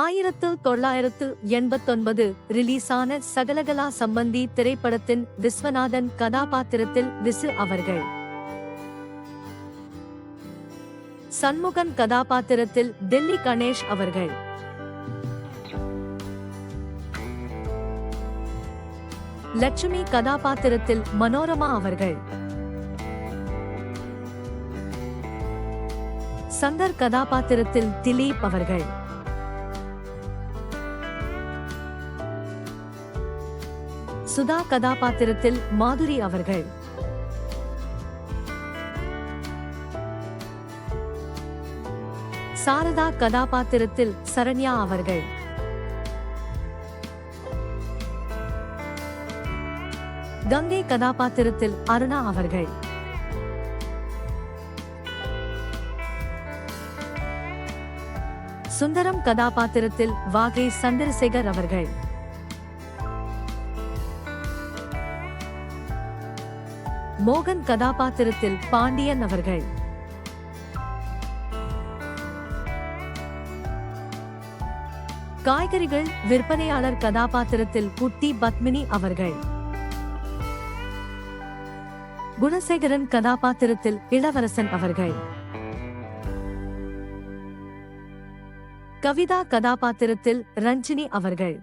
ஆயிரத்து தொள்ளாயிரத்து எண்பத்தொன்பது ரிலீஸான சகலகலா சம்பந்தி திரைப்படத்தின் விஸ்வநாதன் கதாபாத்திரத்தில் விசு அவர்கள். சண்முகன் கதாபாத்திரத்தில் டெல்லி கணேஷ் அவர்கள். லட்சுமி கதாபாத்திரத்தில் மனோரமா அவர்கள். சங்கர் கதாபாத்திரத்தில் திலீப் அவர்கள். சுதா கதாபாத்திரத்தில் மாதுரி அவர்கள். சாரதா கதாபாத்திரத்தில் சரண்யா அவர்கள். கங்கை கதாபாத்திரத்தில் அருணா அவர்கள். சுந்தரம் கதாபாத்திரத்தில் வாகை சந்திரசேகர் அவர்கள். மோகன் கதாபாத்திரத்தில் பாண்டியன் அவர்கள். காய்கறிகள் விற்பனையாளர் கதாபாத்திரத்தில் குட்டி பத்மினி அவர்கள். குணசேகரன் கதாபாத்திரத்தில் இளவரசன் அவர்கள். கவிதா கதாபாத்திரத்தில் ரஞ்சினி அவர்கள்.